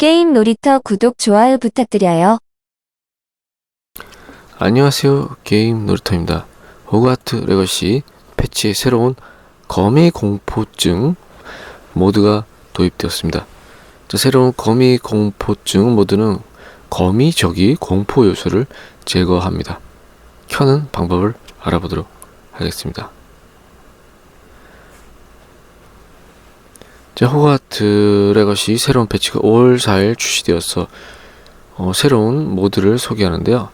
게임 놀이터 구독, 좋아요 부탁드려요. 안녕하세요. 게임 놀이터입니다. 호그와트 레거시 패치의 새로운 거미 공포증 모드가 도입되었습니다. 자, 새로운 거미 공포증 모드는 거미 적이 공포 요소를 제거합니다. 켜는 방법을 알아보도록 하겠습니다. 호그와트 레거시 새로운 패치가 5월 4일 출시되어서 어, 새로운 모드를 소개하는데요.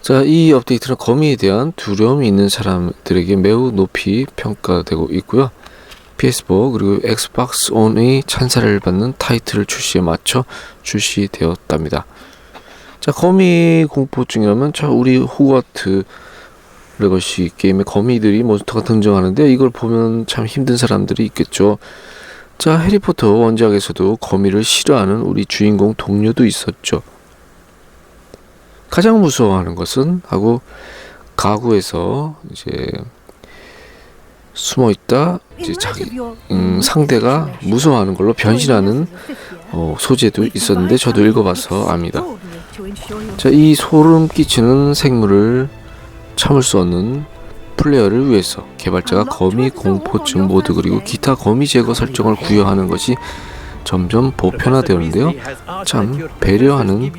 자, 이 업데이트는 거미에 대한 두려움이 있는 사람들에게 매우 높이 평가되고 있고요. PS4 그리고 엑스박스 온의 찬사를 받는 타이틀 출시에 맞춰 출시되었답니다. 자, 거미 공포증이라면 저 우리 호그와트 레거시 게임에 거미들이 몬스터가 등장하는데 이걸 보면 참 힘든 사람들이 있겠죠. 자, 해리포터 원작에서도 거미를 싫어하는 우리 주인공 동료도 있었죠. 가장 무서워하는 것은 하고 가구에서 이제 숨어 있다 이제 자기 음, 상대가 무서워하는 걸로 변신하는 어, 소재도 있었는데 저도 읽어봐서 압니다. 자, 이 소름 끼치는 생물을 참을 수 없는 플레이어를 위해서 개발자가 거미 공포증 모드 그리고 기타 거미 제거 설정을 구현하는 것이 점점 보편화되었는데요. 참 배려하는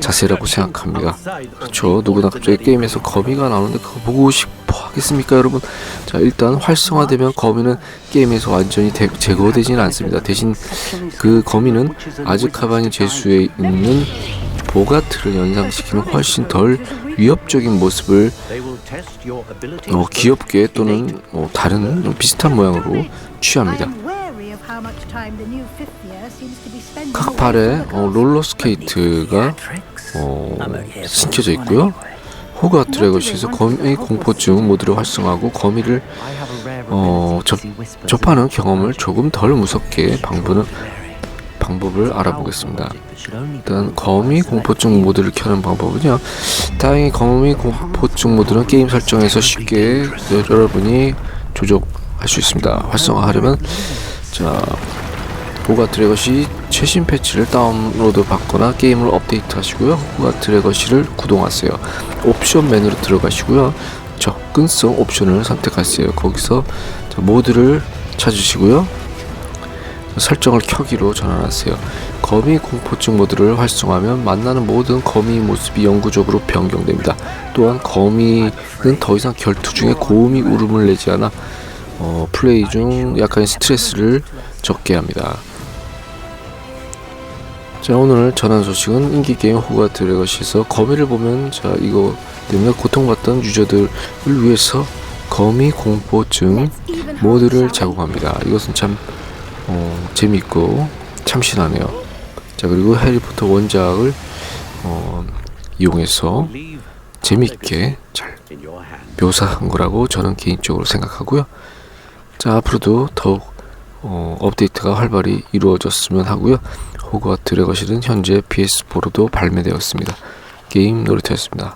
자세라고 생각합니다. 그렇죠. 누구나 갑자기 게임에서 거미가 나오는데 그거 보고 싶어 하겠습니까, 여러분? 자, 일단 활성화되면 거미는 게임에서 완전히 대, 제거되지는 않습니다. 대신 그 거미는 아즈카반이 제수에 있는 보가트를 연상시키는 훨씬 덜 위협적인 모습을 어, 귀엽게 또는 어, 다른 비슷한 모양으로 취합니다. 각 발에 어, 롤러스케이트가 어, 신겨져 있고요. 호그와트 레거시에서 거미 공포증 모드를 활성화하고 거미를 어, 접, 접하는 경험을 조금 덜 무섭게 방부는 방법을 알아보겠습니다. 일단 거미 공포증 모드를 켜는 방법은요. 다행히 거미 공포증 모드는 게임 설정에서 쉽게 여러분이 조작할 수 있습니다. 활성화하려면 자 보가 드래거시 최신 패치를 다운로드 받거나 게임을 업데이트 하시고요. 보가 드래거시를 구동하세요. 옵션 메뉴로 들어가시고요. 접근성 옵션을 선택하세요. 거기서 자, 모드를 찾으시고요. 설정을 켜기로 전환하세요. 거미 공포증 모드를 활성화하면 만나는 모든 거미 모습이 영구적으로 변경됩니다. 또한 거미는 더 이상 결투 중에 고음이 울음을 내지 않아 어, 플레이 중 약간의 스트레스를 적게 합니다. 자 오늘 전한 소식은 인기 게임 호가트 레거시에서 거미를 보면 자 이거 때문에 고통받던 유저들을 위해서 거미 공포증 모드를 제공합니다. 이것은 참 어, 재밌고 참신하네요. 자 그리고 해리포터 원작을 어, 이용해서 재밌게 잘 묘사한 거라고 저는 개인적으로 생각하고요. 자 앞으로도 더욱 어, 업데이트가 활발히 이루어졌으면 하고요. 호그와트 레거시는 현재 PS4로도 발매되었습니다. 게임 놀이터였습니다.